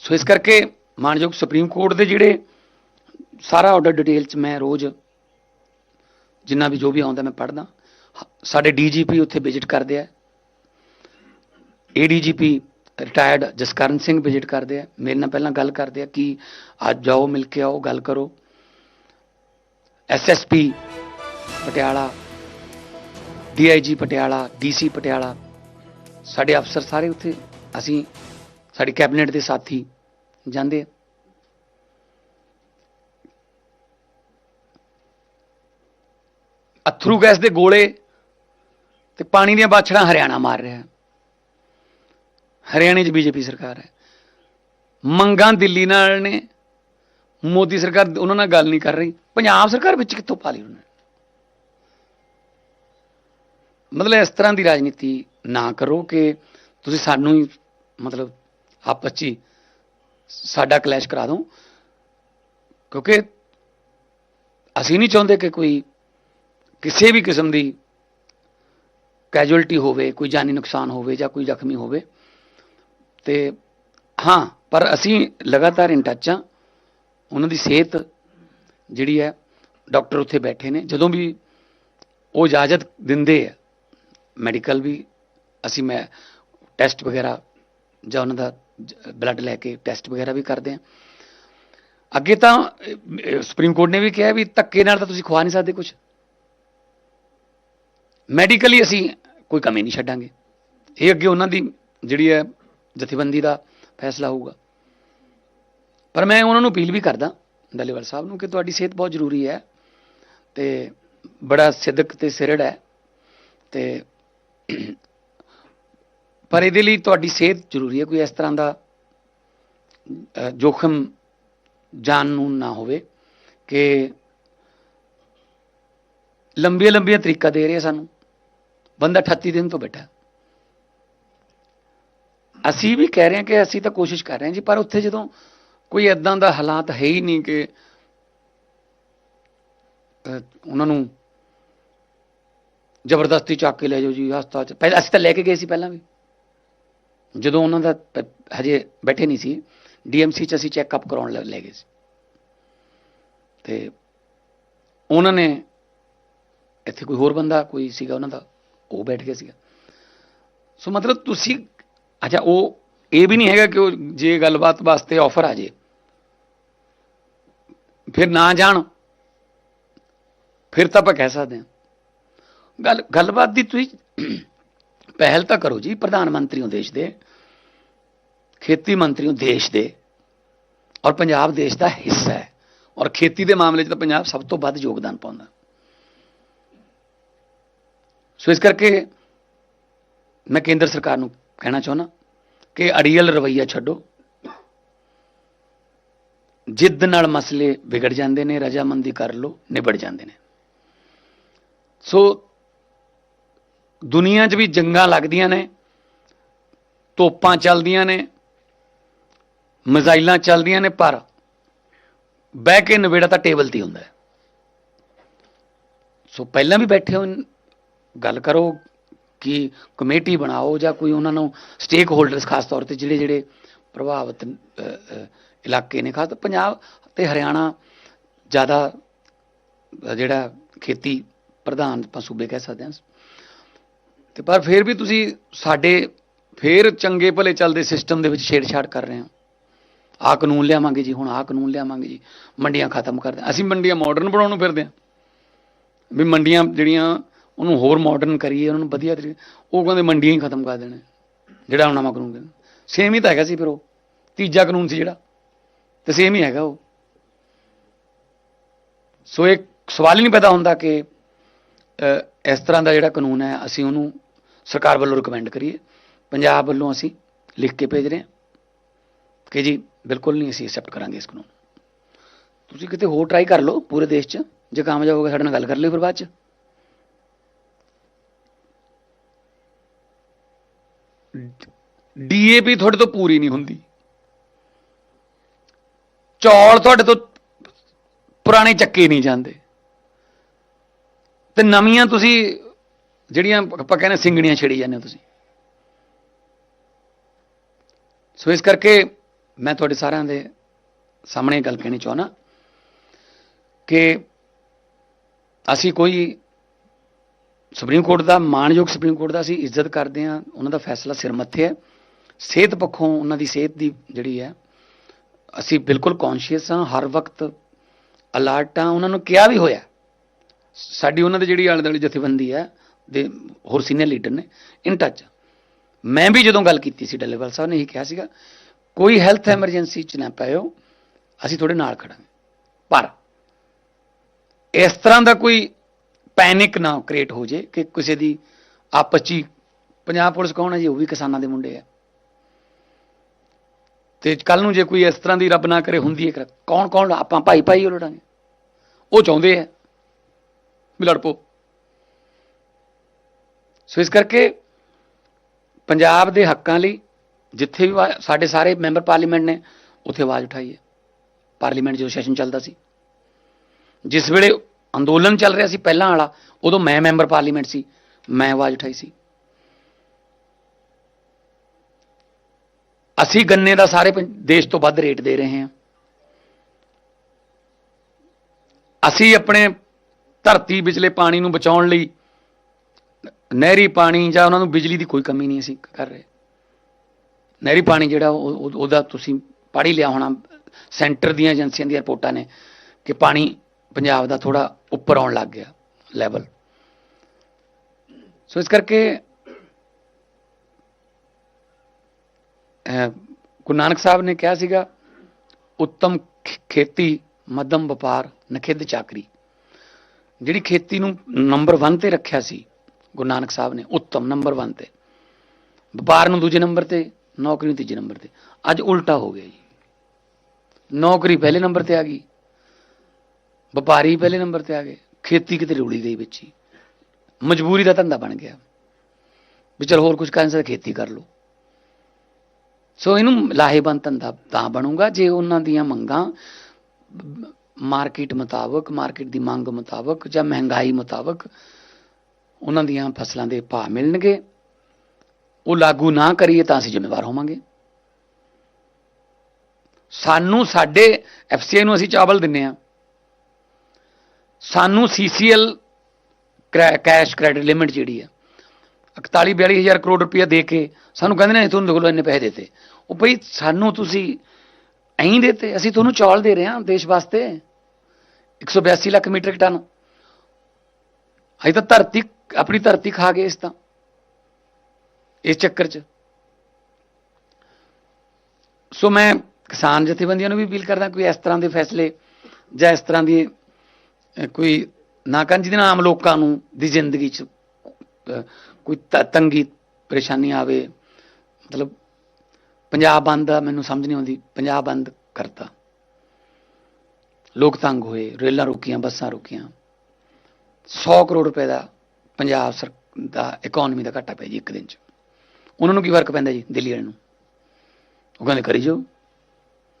ਸੋ ਇਸ ਕਰਕੇ ਮਾਨਯੋਗ ਸੁਪਰੀਮ ਕੋਰਟ ਦੇ ਜਿਹੜੇ ਸਾਰਾ ਆਰਡਰ ਡਿਟੇਲ ਚ ਮੈਂ ਰੋਜ਼ ਜਿੰਨਾ ਵੀ ਜੋ ਵੀ ਆਉਂਦਾ ਮੈਂ ਪੜ੍ਹਦਾ। ਹ- ਸਾਡੇ ਡੀਜੀਪੀ ਉੱਥੇ ਵਿਜ਼ਿਟ ਕਰਦੇ ਆ। ADGP retired Jaskaran Singh visit ਕਰਦੇ ਆ। ਮੇਰੇ ਨਾਲ ਪਹਿਲਾਂ ਗੱਲ ਕਰਦੇ ਆ ਕਿ ਅੱਜ ਜਾਓ, ਮਿਲ ਕੇ ਆਓ, ਗੱਲ ਕਰੋ। SSP Patiala DIG Patiala DC Patiala, ਸਾਡੇ ਅਫਸਰ ਸਾਰੇ ਉੱਥੇ ਅਸੀਂ ਸਾਡੀ ਕੈਬਨਿਟ ਦੇ ਸਾਥੀ ਜਾਂਦੇ ਆ। ਅਥਰੂ ਗੈਸ ਦੇ ਗੋਲੇ ਤੇ ਪਾਣੀ ਦੀਆਂ ਬਾਛੜਾਂ ਹਰਿਆਣਾ ਮਾਰ ਰਿਹਾ। ਹਰਿਆਣੇ 'ਚ ਬੀਜੇਪੀ ਸਰਕਾਰ ਹੈ। ਮੰਗਾਂ ਦਿੱਲੀ ਨਾਲ ਨੇ। ਮੋਦੀ ਸਰਕਾਰ ਉਹਨਾਂ ਨਾਲ ਗੱਲ ਨਹੀਂ ਕਰ ਰਹੀ। ਪੰਜਾਬ ਸਰਕਾਰ ਵਿੱਚ ਕਿੱਥੋਂ ਪਾ ਲਈ ਉਹਨੇ ਮਤਲਬ ਇਸ ਤਰ੍ਹਾਂ ਦੀ ਰਾਜਨੀਤੀ ਨਾ ਕਰੋ ਕਿ ਤੁਸੀਂ ਸਾਨੂੰ ਹੀ ਮਤਲਬ ਆਪਸ 'ਚ ਸਾਡਾ ਕਲੈਸ਼ ਕਰਾ ਦੂੰ। ਕਿਉਂਕਿ ਅਸੀਂ ਨਹੀਂ ਚਾਹੁੰਦੇ ਕਿ ਕੋਈ ਕਿਸੇ ਵੀ ਕਿਸਮ ਦੀ ਕੈਜੁਅਲਟੀ ਹੋਵੇ, ਕੋਈ ਜਾਨੀ ਨੁਕਸਾਨ ਹੋਵੇ ਜਾਂ ਕੋਈ ਜ਼ਖਮੀ ਹੋਵੇ। ਤੇ ਹਾਂ, ਪਰ ਅਸੀਂ ਲਗਾਤਾਰ ਇਨ ਟੱਚ ਹਾਂ ਉਹਨਾਂ ਦੀ ਸਿਹਤ ਜਿਹੜੀ ਹੈ ਡਾਕਟਰ ਉੱਥੇ ਬੈਠੇ ਨੇ। ਜਦੋਂ ਵੀ ਉਹ ਇਜਾਜ਼ਤ ਦਿੰਦੇ ਆ ਮੈਡੀਕਲ ਵੀ ਅਸੀਂ ਮੈਂ ਟੈਸਟ ਵਗੈਰਾ ਜਾਂ ਉਹਨਾਂ ਦਾ ਬਲੱਡ ਲੈ ਕੇ ਟੈਸਟ ਵਗੈਰਾ ਵੀ ਕਰਦੇ ਆ ਅੱਗੇ ਤਾਂ ਸੁਪਰੀਮ ਕੋਰਟ ਨੇ ਵੀ ਕਿਹਾ ਵੀ ਧੱਕੇ ਨਾਲ ਤਾਂ ਤੁਸੀਂ ਖਵਾ ਨਹੀਂ ਸਕਦੇ ਕੁਝ ਮੈਡੀਕਲੀ ਅਸੀਂ ਕੋਈ ਕਮੀ ਨਹੀਂ ਛੱਡਾਂਗੇ। ਇਹ ਅੱਗੇ ਉਹਨਾਂ ਦੀ ਜਿਹੜੀ ਹੈ ਜਥੇਬੰਦੀ ਦਾ ਫੈਸਲਾ ਹੋਊਗਾ। ਪਰ ਮੈਂ ਉਹਨਾਂ ਨੂੰ ਅਪੀਲ ਵੀ ਕਰਦਾ ਡੱਲੇਵਾਲ ਸਾਹਿਬ ਨੂੰ, ਕਿ ਤੁਹਾਡੀ ਸਿਹਤ ਬਹੁਤ ਜ਼ਰੂਰੀ ਹੈ ਤੇ ਬੜਾ ਸਿੱਧਕ ਤੇ ਸਿਰੜ ਹੈ ਤੇ ਪਰ ਇਹਦੇ ਲਈ ਤੁਹਾਡੀ ਸਿਹਤ ਜ਼ਰੂਰੀ ਹੈ, ਕੋਈ ਇਸ ਤਰ੍ਹਾਂ ਦਾ ਜੋਖਮ ਜਾਨ ਨੂੰ ਨਾ ਹੋਵੇ ਕਿ ਲੰਬੀਆਂ ਲੰਬੀਆਂ ਤਰੀਕਾ ਦੇ ਰਿਹਾ ਸਾਨੂੰ। ਬੰਦਾ 38 ਦਿਨ ਤੋਂ ਬੈਠਾ। ਅਸੀਂ ਵੀ ਕਹਿ ਰਹੇ ਹਾਂ ਕਿ ਅਸੀਂ ਤਾਂ ਕੋਸ਼ਿਸ਼ ਕਰ ਰਹੇ ਹਾਂ ਜੀ, ਪਰ ਉੱਥੇ ਜਦੋਂ ਕੋਈ ਐਦਾਂ ਦਾ ਹਾਲਾਤ ਹੈ ਹੀ ਨਹੀਂ ਕਿ ਉਹਨਾਂ ਨੂੰ ਜ਼ਬਰਦਸਤੀ ਚੱਕ ਕੇ ਲੈ ਜਾਓ ਜੀ, ਹਸਪਤਾਲ ਚ। ਪਹਿਲਾਂ ਅਸੀਂ ਤਾਂ ਲੈ ਕੇ ਗਏ ਸੀ ਪਹਿਲਾਂ ਵੀ। ਜਦੋਂ ਉਹਨਾਂ ਦਾ ਹਜੇ ਬੈਠੇ ਨਹੀਂ ਸੀ ਡੀਐਮਸੀ ਚ ਅਸੀਂ ਚੈੱਕਅਪ ਕਰਾਉਣ ਲੈ ਲੈ ਗਏ ਸੀ। ਤੇ ਉਹਨਾਂ ਨੇ ਇੱਥੇ ਕੋਈ ਹੋਰ ਬੰਦਾ ਕੋਈ ਸੀਗਾ ਉਹਨਾਂ ਦਾ, ਉਹ ਬੈਠ ਗਿਆ ਸੀਗਾ। ਸੋ ਮਤਲਬ ਤੁਸੀਂ, ਅੱਛਾ, ਉਹ ਇਹ ਵੀ ਨਹੀਂ ਹੈਗਾ ਕਿ ਉਹ ਜੇ ਗੱਲਬਾਤ ਵਾਸਤੇ ਆਫਰ ਆ ਜੇ। ਫਿਰ ਨਾ ਜਾਣ, ਫਿਰ ਤਾਂ ਆਪਾਂ ਕਹਿ ਸਕਦੇ ਹਾਂ। ਗੱਲ, ਗੱਲਬਾਤ ਦੀ ਤੁਸੀਂ ਪਹਿਲ ਤਾਂ ਕਰੋ ਜੀ, ਪ੍ਰਧਾਨ ਮੰਤਰੀ ਹੋ ਦੇਸ਼ ਦੇ, ਖੇਤੀ ਮੰਤਰੀ ਹੋ ਦੇਸ਼ ਦੇ, ਔਰ ਪੰਜਾਬ ਦੇਸ਼ ਦਾ ਹਿੱਸਾ ਹੈ। ਔਰ ਖੇਤੀ ਦੇ ਮਾਮਲੇ 'ਚ ਤਾਂ ਪੰਜਾਬ ਸਭ ਤੋਂ ਵੱਧ ਯੋਗਦਾਨ ਪਾਉਂਦਾ। ਸੋ ਇਸ ਕਰਕੇ ਮੈਂ ਕੇਂਦਰ ਸਰਕਾਰ ਨੂੰ ਕਹਿਣਾ ਚਾਹੁੰਦਾ ਕਿ ਅੜੀਅਲ ਰਵਈਆ ਛੱਡੋ। ਜਿੱਦ ਨਾਲ ਮਸਲੇ ਵਿਗੜ ਜਾਂਦੇ ਨੇ, ਰਜਾਮੰਦੀ ਕਰ ਲੋ ਨਿਬੜ ਜਾਂਦੇ ਨੇ। ਸੋ ਦੁਨੀਆ 'ਚ ਵੀ ਜੰਗਾਂ ਲੱਗਦੀਆਂ ਨੇ, ਤੋਪਾਂ ਚੱਲਦੀਆਂ ਨੇ, ਮਿਜ਼ਾਈਲਾਂ ਚੱਲਦੀਆਂ ਨੇ, ਪਰ ਬਹਿ ਕੇ ਨਵੇੜਾ ਤਾਂ ਟੇਬਲ ਤੇ ਹੀ ਹੁੰਦਾ ਹੈ। ਸੋ ਪਹਿਲਾਂ ਵੀ ਬੈਠੇ ਹੋ, ਗੱਲ ਕਰੋ ਕਿ ਕਮੇਟੀ ਬਣਾਓ ਜਾਂ ਕੋਈ ਉਹਨਾਂ ਨੂੰ ਸਟੇਕ ਹੋਲਡਰਸ ਖਾਸ ਤੌਰ ਤੇ ਜਿਹੜੇ ਜਿਹੜੇ ਪ੍ਰਭਾਵਿਤ ਇਲਾਕੇ ਨੇ, ਖਾਸ ਪੰਜਾਬ ਤੇ ਹਰਿਆਣਾ ਜ਼ਿਆਦਾ ਜਿਹੜਾ ਖੇਤੀ ਪ੍ਰਧਾਨ ਆਪਾਂ ਸੂਬੇ ਕਹਿ ਸਕਦੇ ਹਾਂ। ਤੇ ਪਰ ਫਿਰ ਵੀ ਤੁਸੀਂ ਸਾਡੇ ਫਿਰ ਚੰਗੇ ਭਲੇ ਚੱਲਦੇ ਸਿਸਟਮ ਦੇ ਵਿੱਚ ਛੇੜਛਾੜ ਕਰ ਰਹੇ ਹੋ। ਆਹ ਕਾਨੂੰਨ ਲਿਆਵਾਂਗੇ ਜੀ, ਹੁਣ ਆਹ ਕਾਨੂੰਨ ਲਿਆਵਾਂਗੇ ਜੀ, ਮੰਡੀਆਂ ਖਤਮ ਕਰ ਦੇ। ਅਸੀਂ ਮੰਡੀਆਂ ਮਾਡਰਨ ਬਣਾਉਣ ਨੂੰ ਫਿਰਦੇ ਹਾਂ। ਵੀ ਮੰਡੀਆਂ ਜਿਹੜੀਆਂ, ਉਹਨੂੰ ਹੋਰ ਮਾਡਰਨ ਕਰੀਏ, ਉਹਨਾਂ ਨੂੰ ਵਧੀਆ ਤਰੀਕੇ ਉਹ ਕਹਿੰਦੇ ਮੰਡੀਆਂ ਹੀ ਖਤਮ ਕਰ ਦੇਣੇ। ਜਿਹੜਾ ਹੁਣ ਨਵਾਂ ਕਾਨੂੰਨ ਕਹਿੰਦੇ। ਸੇਮ ਹੀ ਤਾਂ ਹੈਗਾ ਸੀ ਫਿਰ ਉਹ। ਤੀਜਾ ਕਾਨੂੰਨ ਸੀ ਜਿਹੜਾ। ਤੇ ਸੇਮ ਹੀ ਹੈਗਾ ਉਹ। ਸੋ ਇੱਕ ਸਵਾਲ ਹੀ ਨਹੀਂ ਪੈਦਾ ਹੁੰਦਾ ਕਿ ਇਸ ਤਰ੍ਹਾਂ ਦਾ ਜਿਹੜਾ ਕਾਨੂੰਨ ਹੈ, ਅਸੀਂ ਉਹਨੂੰ ਸਰਕਾਰ ਵੱਲੋਂ ਰਿਕਮੈਂਡ ਕਰੀਏ। ਪੰਜਾਬ ਵੱਲੋਂ ਅਸੀਂ ਲਿਖ ਕੇ ਭੇਜ ਰਹੇ ਹਾਂ ਕਿ ਜੀ ਬਿਲਕੁਲ ਨਹੀਂ ਅਸੀਂ ਐਕਸੈਪਟ ਕਰਾਂਗੇ ਇਸ ਕਾਨੂੰਨ। ਤੁਸੀਂ ਕਿਤੇ ਹੋਰ ਟਰਾਈ ਕਰ ਲਓ ਪੂਰੇ ਦੇਸ਼ 'ਚ, ਜੇ ਕਾਮਯਾਬ ਹੋ ਗਿਆ ਸਾਡੇ ਨਾਲ ਗੱਲ ਕਰ ਲਿਓ ਫਿਰ ਬਾਅਦ 'ਚ। ਡੀਏਪੀ ਤੁਹਾਡੇ ਤੋਂ ਪੂਰੀ ਨਹੀਂ ਹੁੰਦੀ। ਚੌਲ ਤੁਹਾਡੇ ਤੋਂ ਪੁਰਾਣੇ ਚੱਕੇ ਨਹੀਂ ਜਾਂਦੇ। ਤੇ ਨਵੀਆਂ ਤੁਸੀਂ ਜਿਹੜੀਆਂ ਆਪਾਂ ਕਹਿੰਦੇ ਸਿੰਗੜੀਆਂ ਛੇੜੀ ਜਾਂਦੇ ਹੋ ਤੁਸੀਂ। ਸੋ ਇਸ ਕਰਕੇ ਮੈਂ ਤੁਹਾਡੇ ਸਾਰਿਆਂ ਦੇ ਸਾਹਮਣੇ ਇਹ ਗੱਲ ਕਹਿਣੀ ਚਾਹੁੰਦਾ ਕਿ ਅਸੀਂ ਕੋਈ ਸੁਪਰੀਮ ਕੋਰਟ ਦਾ ਮਾਣਯੋਗ ਸੁਪਰੀਮ ਕੋਰਟ ਦਾ ਅਸੀਂ ਇੱਜ਼ਤ ਕਰਦੇ ਹਾਂ। ਉਹਨਾਂ ਦਾ ਫੈਸਲਾ ਸਿਰ ਮੱਥੇ ਹੈ। ਸਿਹਤ ਪੱਖੋਂ ਉਹਨਾਂ ਦੀ ਸਿਹਤ ਦੀ ਜਿਹੜੀ ਹੈ, ਅਸੀਂ ਬਿਲਕੁਲ ਕੌਨਸ਼ੀਅਸ ਹਾਂ। ਹਰ ਵਕਤ ਅਲਰਟ ਹਾਂ। ਉਹਨਾਂ ਨੂੰ ਕਿਹਾ ਵੀ ਹੋਇਆ। ਸਾਡੀ ਉਹਨਾਂ ਦੇ ਜਿਹੜੀ ਆਲੇ ਦੁਆਲੇ ਜਥੇਬੰਦੀ ਹੈ, ਦੇ ਹੋਰ ਸੀਨੀਅਰ ਲੀਡਰ ਨੇ ਇਨ ਟੱਚ ਮੈਂ ਵੀ ਜਦੋਂ ਗੱਲ ਕੀਤੀ ਸੀ, ਡੱਲੇਵਾਲ ਸਾਹਿਬ ਨੇ ਇਹੀ ਕਿਹਾ ਸੀਗਾ, ਕੋਈ ਹੈਲਥ ਐਮਰਜੈਂਸੀ ਚ ਨਾ ਪਾਇਓ ਅਸੀਂ ਤੁਹਾਡੇ ਨਾਲ ਖੜਾਂਗੇ। ਪਰ ਇਸ ਤਰ੍ਹਾਂ ਦਾ ਕੋਈ ਪੈਨਿਕ ਨਾ ਕ੍ਰੀਏਟ ਹੋ ਜੇ ਕਿ ਕਿਸੇ ਦੀ ਆਪਸ 'ਚ ਹੀ, ਪੰਜਾਬ ਪੁਲਿਸ ਕੌਣ ਹੈ ਜੀ? ਉਹ ਵੀ ਕਿਸਾਨਾਂ ਦੇ ਮੁੰਡੇ ਆ। ਤੇ ਕੱਲ ਨੂੰ ਜੇ ਕੋਈ ਇਸ ਤਰ੍ਹਾਂ ਦੀ ਰੱਬ ਨਾ ਕਰੇ, ਹੁੰਦੀ ਹੈ ਕੌਣ ਕੌਣ ਆਪਾਂ ਭਾਈ ਭਾਈ ਉਹ ਲੜਾਂਗੇ। ਉਹ ਚਾਹੁੰਦੇ ਆ। ਵੀ ਲੜ ਪੋ ਸੋ ਇਸ ਕਰਕੇ ਪੰਜਾਬ ਦੇ ਹੱਕਾਂ ਲਈ ਜਿੱਥੇ ਵੀ ਸਾਡੇ ਸਾਰੇ ਮੈਂਬਰ ਪਾਰਲੀਮੈਂਟ ਨੇ, ਉੱਥੇ ਆਵਾਜ਼ ਉਠਾਈ ਹੈ। ਪਾਰਲੀਮੈਂਟ ਜਦੋਂ ਸੈਸ਼ਨ ਚੱਲਦਾ ਸੀ। ਜਿਸ ਵੇਲੇ ਅੰਦੋਲਨ ਚੱਲ ਰਿਹਾ ਸੀ ਪਹਿਲਾਂ ਵਾਲਾ, ਉਦੋਂ ਮੈਂ ਮੈਂਬਰ ਪਾਰਲੀਮੈਂਟ ਸੀ, ਮੈਂ ਆਵਾਜ਼ ਉਠਾਈ ਸੀ। ਅਸੀਂ ਗੰਨੇ ਦਾ ਸਾਰੇ ਪੰ- ਦੇਸ਼ ਤੋਂ ਵੱਧ ਰੇਟ ਦੇ ਰਹੇ ਹਾਂ। ਅਸੀਂ ਆਪਣੇ ਧਰਤੀ ਵਿਚਲੇ ਪਾਣੀ ਨੂੰ ਬਚਾਉਣ ਲਈ, ਨਹਿਰੀ ਪਾਣੀ ਜਾਂ ਉਹਨਾਂ ਨੂੰ ਬਿਜਲੀ ਦੀ ਕੋਈ ਕਮੀ ਨਹੀਂ ਅਸੀਂ ਕਰ ਰਹੇ। ਨਹਿਰੀ ਪਾਣੀ ਜਿਹੜਾ ਉਹ- ਉਹਦਾ ਤੁਸੀਂ ਪੜ੍ਹੀ ਲਿਆ ਹੋਣਾ, ਸੈਂਟਰ ਦੀਆਂ ਏਜੰਸੀਆਂ ਦੀਆਂ ਰਿਪੋਰਟਾਂ ਨੇ ਕਿ ਪਾਣੀ ਪੰਜਾਬ ਦਾ ਥੋੜਾ ਉੱਪਰ ਆਉਣ ਲੱਗ ਗਿਆ ਲੈਵਲ ਸੋ ਇਸ ਕਰਕੇ ਗੁਰੂ ਨਾਨਕ ਸਾਹਿਬ ਨੇ ਕਿਹਾ ਸੀਗਾ, ਉੱਤਮ ਖ- ਖੇਤੀ, ਮੱਧਮ ਵਪਾਰ, ਨਖਿੱਧ ਚਾਕਰੀ। ਜਿਹੜੀ ਖੇਤੀ ਨੂੰ ਨੰਬਰ 1 ਤੇ ਰੱਖਿਆ ਸੀ, ਗੁਰੂ ਨਾਨਕ ਸਾਹਿਬ ਨੇ, ਉੱਤਮ ਨੰਬਰ 1 ਤੇ। ਵਪਾਰ ਨੂੰ ਦੂਜੇ ਨੰਬਰ ਤੇ, ਨੌਕਰੀ ਨੂੰ ਤੀਜੇ ਨੰਬਰ ਤੇ। ਅੱਜ ਉਲਟਾ ਹੋ ਗਿਆ ਜੀ। ਨੌਕਰੀ ਪਹਿਲੇ ਨੰਬਰ ਤੇ ਆ ਗਈ। ਵਪਾਰੀ ਪਹਿਲੇ ਨੰਬਰ ਤੇ ਆ ਗਏ। ਖੇਤੀ ਕਿਤੇ ਰੁਲੀ ਗਈ ਵਿੱਚ ਹੀ। ਮਜਬੂਰੀ ਦਾ ਧੰਦਾ ਬਣ ਗਿਆ। ਵੀ ਚਲ ਹੋਰ ਕੁਝ ਕਰਨ ਸੇ ਖੇਤੀ ਕਰ ਲਓ। ਸੋ ਇਹਨੂੰ ਲਾਹੇਵੰਦ ਧੰਦਾ ਤਾਂ ਬਣੂਗਾ ਜੇ ਉਹਨਾਂ ਦੀਆਂ ਮੰਗਾਂ ਮਾਰਕੀਟ ਮੁਤਾਬਕ, ਮਾਰਕੀਟ ਦੀ ਮੰਗ ਮੁਤਾਬਕ ਜਾਂ ਮਹਿੰਗਾਈ ਮੁਤਾਬਕ ਉਹਨਾਂ ਦੀਆਂ ਫਸਲਾਂ ਦੇ ਭਾਅ ਮਿਲਣਗੇ। ਉਹ ਲਾਗੂ ਨਾ ਕਰੀਏ ਤਾਂ ਅਸੀਂ ਜ਼ਿੰਮੇਵਾਰ ਹੋਵਾਂਗੇ। ਸਾਨੂੰ ਸਾਡੇ ਐਫਸੀਆਈ ਨੂੰ ਅਸੀਂ ਚਾਵਲ ਦਿੰਨੇ ਆ। ਸਾਨੂੰ ਸੀਸੀਐਲ ਕੈਸ਼ ਕ੍ਰੈਡਿਟ ਲਿਮਿਟ ਜਿਹੜੀ ਆ 41 42000 ਕਰੋੜ ਰੁਪਇਆ ਦੇ ਕੇ ਸਾਨੂੰ ਕਹਿੰਦੇ ਨੇ ਤੁਹਾਨੂੰ ਦੇਖੋ ਇੰਨੇ ਪੈਸੇ ਦਿੱਤੇ। ਉਹ ਭਈ ਸਾਨੂੰ ਤੁਸੀਂ ਐਂ ਦਿੱਤੇ, ਅਸੀਂ ਤੁਹਾਨੂੰ ਚੌਲ ਦੇ ਰਹੇ ਹਾਂ ਦੇਸ਼ ਵਾਸਤੇ। 182 ਲੱਖ ਮੀਟ੍ਰਿਕ ਟਨ ਅਸੀਂ ਤਾਂ ਧਰਤੀ, ਆਪਣੀ ਧਰਤੀ ਖਾ ਗਏ ਇਸ ਤਾਂ, ਇਸ ਚੱਕਰ 'ਚ। ਸੋ ਮੈਂ ਕਿਸਾਨ ਜਥੇਬੰਦੀਆਂ ਨੂੰ ਵੀ ਅਪੀਲ ਕਰਦਾ ਕੋਈ ਇਸ ਤਰ੍ਹਾਂ ਦੇ ਫੈਸਲੇ ਜਾਂ ਇਸ ਤਰ੍ਹਾਂ ਦੀ ਕੋਈ ਨਾ ਕਰਨ ਜਿਹਦੇ ਨਾਲ ਆਮ ਲੋਕਾਂ ਨੂੰ ਦੀ ਜ਼ਿੰਦਗੀ 'ਚ ਕੋਈ ਤ- ਤੰਗੀ, ਪਰੇਸ਼ਾਨੀ ਆਵੇ, ਮਤਲਬ ਪੰਜਾਬ ਬੰਦ ਦਾ ਮੈਨੂੰ ਸਮਝ ਨਹੀਂ ਆਉਂਦੀ, ਪੰਜਾਬ ਬੰਦ ਕਰਤਾ। ਲੋਕ ਤੰਗ ਹੋਏ, ਰੇਲਾਂ ਰੁਕੀਆਂ, ਬੱਸਾਂ ਰੁਕੀਆਂ। 100 ਕਰੋੜ ਰੁਪਏ ਦਾ ਪੰਜਾਬ ਸਰ, ਦਾ ਇਕਨੋਮੀ ਦਾ ਘਾਟਾ ਪਿਆ ਜੀ ਇੱਕ ਦਿਨ 'ਚ। ਉਹਨਾਂ ਨੂੰ ਕੀ ਫ਼ਰਕ ਪੈਂਦਾ ਜੀ, ਦਿੱਲੀ ਵਾਲਿਆਂ ਨੂੰ? ਉਹ ਕਹਿੰਦੇ, ਕਰੀ ਜਾਓ।